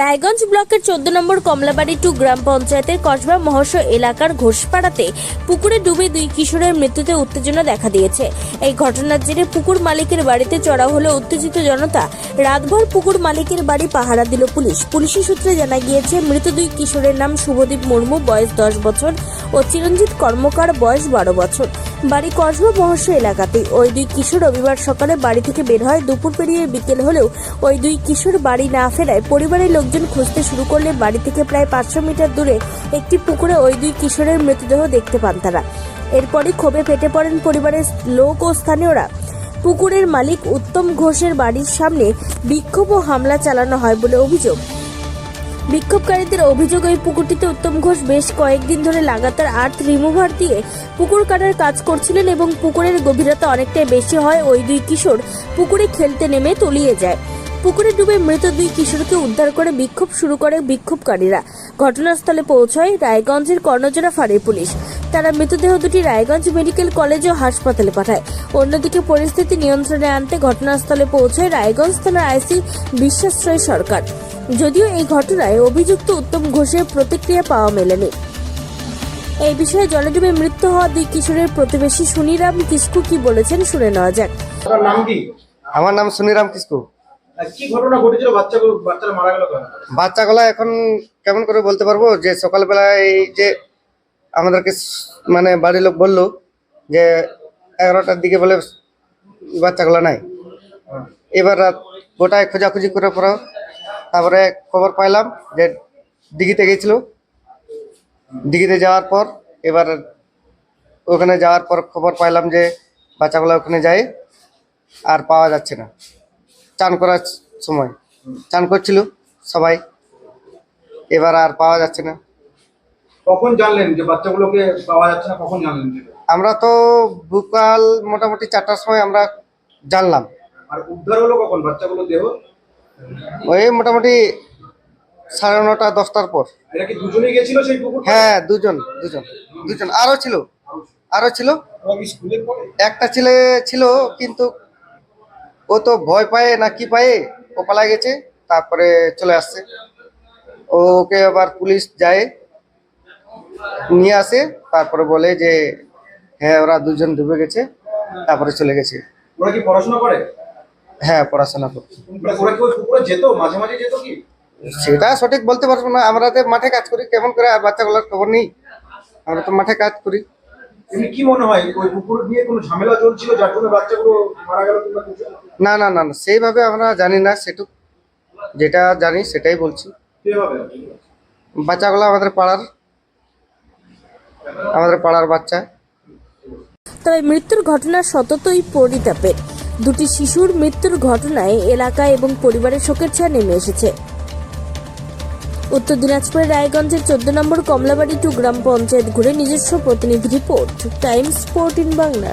রায়গঞ্জ ব্লকের চোদ্দ নম্বর কমলাবাড়ি টু গ্রাম পঞ্চায়েতের কসবা মহস্য এলাকার ঘোষপাড়াতে পুকুরে ডুবে দুই কিশোরের মৃত্যুতে উত্তেজনা দেখা দিয়েছে। এই ঘটনার জেরে পুকুর মালিকের বাড়িতে চড়া হলো উত্তেজিত জনতা। রাতভর পুকুর মালিকের বাড়ি পাহারা দিল পুলিশ। পুলিশি সূত্রে জানা গিয়েছে, মৃত দুই কিশোরের নাম শুভদীপ মুর্মু, বয়স দশ বছর, ও চিরঞ্জিত কর্মকার, বয়স বারো বছর। বাড়ি কসবা মহস্য এলাকাতে ওই দুই কিশোর রবিবার সকালে বাড়ি থেকে বের হয়। দুপুর পেরিয়ে বিকেল হলেও ওই দুই কিশোর বাড়ি না ফেরায় পরিবারের লোকজন খুঁজতে শুরু করলে বাড়ি থেকে প্রায় পাঁচশো মিটার দূরে একটি পুকুরে ওই দুই কিশোরের মৃতদেহ দেখতে পান তারা। এরপরই ক্ষোভে ফেটে পড়েন পরিবারের লোক ও স্থানীয়রা। পুকুরের মালিক উত্তম ঘোষের বাড়ির সামনে বিক্ষোভ ও হামলা চালানো হয় বলে অভিযোগ। বিক্ষোভকারীদের অভিযোগ, ওই পুকুরটিতে উত্তম ঘোষ বেশ কয়েকদিন ধরে লাগাতার আর্থ রিমুভার দিয়ে পুকুর কাটার কাজ করছিলেন এবং পুকুরের গভীরতা অনেকটাই বেশি হয় ওই দুই কিশোর পুকুরে খেলতে নেমে তলিয়ে যায়। পুকুরে ডুবে মৃত দুই কিশোরকে উদ্ধার করে বিক্ষোভ শুরু করে বিক্ষোভকারীরা। ঘটনাস্থলে পৌঁছয় রায়গঞ্জের কর্ণজোড়া ফাঁড়ির পুলিশ। তারা মৃতদেহ দুটি রায়গঞ্জ মেডিকেল কলেজ ও হাসপাতালে পাঠায়। অন্যদিকে পরিস্থিতি নিয়ন্ত্রণে আনতে ঘটনাস্থলে পৌঁছায় রায়গঞ্জ থানার আইসি বিশ্বাশ্রয় সরকার। যদিও এই ঘটনায় অভিযুক্ত উত্তম ঘোষের প্রতিক্রিয়া পাওয়া মেলেনি। এই বিষয়ে জলে ডুবে মৃত্যু হওয়া দুই কিশোরের প্রতিবেশী সুনিরাম কিস্কু কি বলেছেন শুনে নেওয়া যাক। নাম আমার নাম সুনিরাম কিসকু। কি ঘটনা ঘটেছিল? বাচ্চাগুলো বাচ্চারা মারা গেল কেন বাচ্চাগুলা এখন কেমন করে বলতে পারব? যে সকালবেলায় যে আমাদেরকে মানে বাড়ির লোক বলল যে এগারোটার দিকে বলে বাচ্চাগুলো নাই। এবার রাত গোটায় খোঁজাখুঁজি করে পর তারপরে খবর পাইলাম যে দিঘিতে গেছিল। দিঘিতে যাওয়ার পর এবার ওখানে যাওয়ার পর খবর পাইলাম যে বাচ্চাগুলো ওখানে যায় আর পাওয়া যাচ্ছে না। চান করার সময় চান করছিল সবাই। এবার আর পাওয়া যাচ্ছে না। কখন জানলেন যে বাচ্চাগুলোকে পাওয়া যাচ্ছে না? কখন জানলেন আমরা তো বিকাল মোটামুটি চারটার সময় আমরা জানলাম। আর উদ্ধার হলো কখন? বাচ্চাগুলো দেহ? ওই মোটামুটি সাড়ে নটা দশটার পর। হ্যাঁ দুজন দুজন দুজন। আরও ছিল আরও ছিল। একটা ছেলে ছিল কিন্তু ও তো ভয় পায় না কি পায়ে ও পালা গেছে তারপরে চলে আসছে। ওকে আবার পুলিশ যায় নিয়ে আসে তারপরে বলে যে হ্যাঁ ওরা দুজন ডুবে গেছে তারপরে চলে গেছে। ওরা কি পড়াশোনা করে? হ্যাঁ পড়াশোনা করছে। মানে ওরা কি ওই পুকুরে যেত? মাঝে মাঝে যেত কি? সেটা সঠিক বলতে পারব না আমরা তো মাঠে কাজ করি কেমন করে আর বাচ্চাগুলোর খবর নেই? আমরা তো মাঠে কাজ করি। এমনি কি মনে হয়? ওই পুকুর নিয়ে কোনো ঝামেলা চলছিল যার জন্য বাচ্চাগুলো মারা গেল কিংবা কিছু? না না না না, সেইভাবে আমরা জানি না সেটুক যেটা জানি সেটাই বলছি। কীভাবে? বাচ্চাগুলো আমাদের পাড়ার আমাদের পাড়ার বাচ্চা। তবে মৃত্যুর ঘটনা সততই পরিতাপের। দুটি শিশুর মৃত্যুর ঘটনায় এলাকা এবং পরিবারের শোকের ছায়া নেমে এসেছে। উত্তর দিনাজপুরের রায়গঞ্জের চোদ্দ নম্বর কমলাবাড়ি টু গ্রাম পঞ্চায়েত ঘুরে নিজস্ব প্রতিনিধি report, Times sport in Bangla.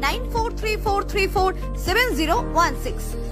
9434347016.